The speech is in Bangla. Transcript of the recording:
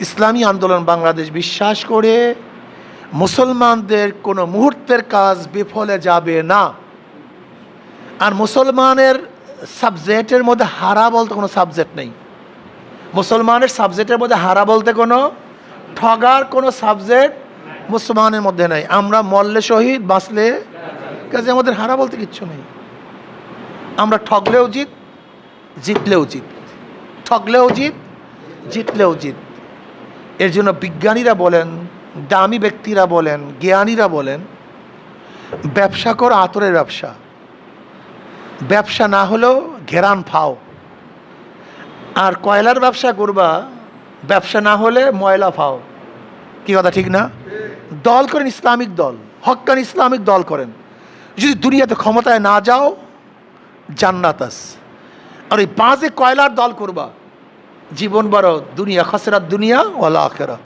ইসলামী আন্দোলন বাংলাদেশ বিশ্বাস করে, মুসলমানদের কোনো মুহূর্তের কাজ বিফলে যাবে না। আর মুসলমানের সাবজেক্টের মধ্যে হারা বলতে কোনো সাবজেক্ট নেই। মুসলমানের সাবজেক্টের মধ্যে হারা বলতে কোনো, ঠগার কোনো সাবজেক্ট মুসলমানের মধ্যে নেই। আমরা মল্লে শহীদ, বাঁচলে কাজে আমাদের হারা বলতে কিচ্ছু নেই। আমরা ঠগলেও জিত, জিতলেও জিত। ঠগলেও জিত, জিতলেও জিত। এর জন্য বিজ্ঞানীরা বলেন, দামি ব্যক্তিরা বলেন, জ্ঞানীরা বলেন, ব্যবসা কর আতরের ব্যবসা। ব্যবসা না হলেও ঘেরান ফাও। আর কয়লার ব্যবসা করবা, ব্যবসা না হলে ময়লা ফাও। কি কথা, ঠিক না? দল করেন ইসলামিক দল হক্কান ইসলামিক দল করেন। যদি দুনিয়াতে ক্ষমতায় না যাও জান্নাতাস আর ওই বাজে কয়লার দল করবা জীবন বড় দুনিয়া খসরাত দুনিয়া ওলা আখেরা